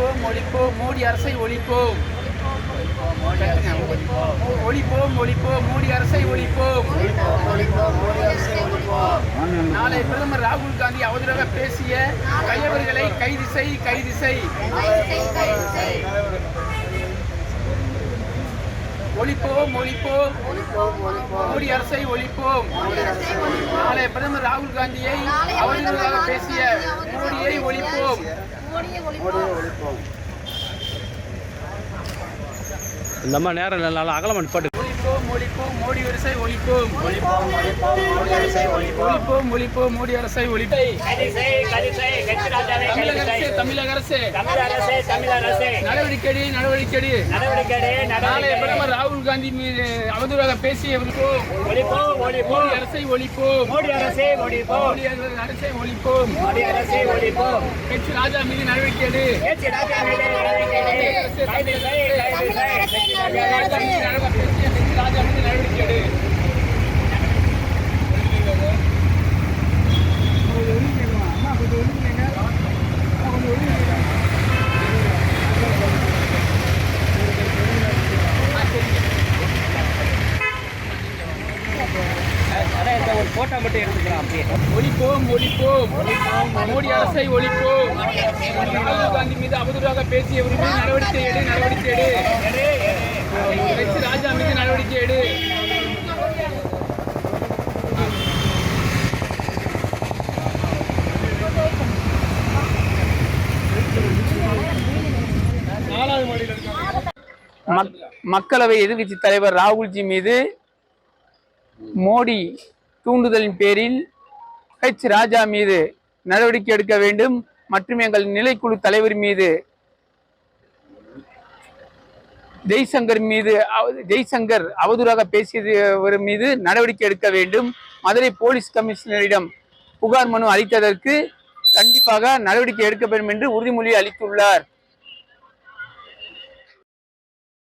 மோடி அரசை ஒழிப்போம். ஒழிப்போம் ஒழிப்போம் மோடி அரசை ஒழிப்போம். நாளை பிரதமர் ராகுல் காந்தி அவதூறாக பேசிய கையவர்களை கைது செய் கைது செய் ஒழிப்போம் ஒழிப்போம். மோடி அரசை ஒழிப்போம். நாளை பிரதமர் ராகுல் காந்தியை அவதூறாக பேசிய மோடியை ஒழிப்போம். இந்த அம்மா நேரம் நல்லா அகலமா நிப்பாட்டு ஒழிப்போம் ஒழிப்போம் மோடி அரசை ஒழிப்போம் ஒழிப்போம் ஒழிப்போம் மோடி அரசை ஒழிப்போம் கதிசை, கதிசை, கட்சிராஜாவை தமிழக. அரசு தமிழக அரசு அரசே, அரசே, நடவடிக்கை நடவடிக்கை நடவடிக்கை எடு, நாளை நடவடிக்கை எடு. பிரதமர் ராகுல் காந்தி மீது அவதூறாக பேசியவர்களுக்கும் ஒழிப்போம், ஒழிப்போம். மோடி அரசை ஒழிப்போம் மோடி அரசே, ஒழிப்போம். மோடி அரசை ஒழிப்போம் மோடி அரசே, ஒழிப்போம். கட்சி ராஜா மீது நடவடிக்கை ராஜா மீது நடவடிக்கை எடு. கைது செய், கைது செய், கட்சி ராஜா ராஜா அரசே. மீது நடவடிக்கை பேசிய கட்சி ராஜா மீது நடவடிக்கை எடு அதான் இந்த ஒரு போட்டோ மட்டும் எடுத்துக்கலாம் அப்படியே. ஒழிப்போம் ஒழிப்போம். மோடி அரசை ஒழிப்போம். ராகுல் காந்தி மீது அவதூறாக பேசியவர்கள் மீது நடவடிக்கை எடு நடவடிக்கை எடு. கட்சி ராஜா மீது நடவடிக்கை எடு. மக்- மக்களவை எதிர்க்கட்சி தலைவர் ராகுல்ஜி மீது மோடி தூண்டுதலின் பேரில் ஹெச் ராஜா மீது நடவடிக்கை எடுக்க வேண்டும் மற்றும் எங்கள் நிலைக்குழு தலைவர் மீது ஜெய்சங்கர் மீது அவ- ஜெய்சங்கர் அவதூறாக பேசியவர் மீது நடவடிக்கை எடுக்க வேண்டும். மதுரை போலீஸ் கமிஷனரிடம் புகார் மனு அளித்ததற்கு கண்டிப்பாக நடவடிக்கை எடுக்க வேண்டும் என்று உறுதிமொழி அளித்துள்ளார்.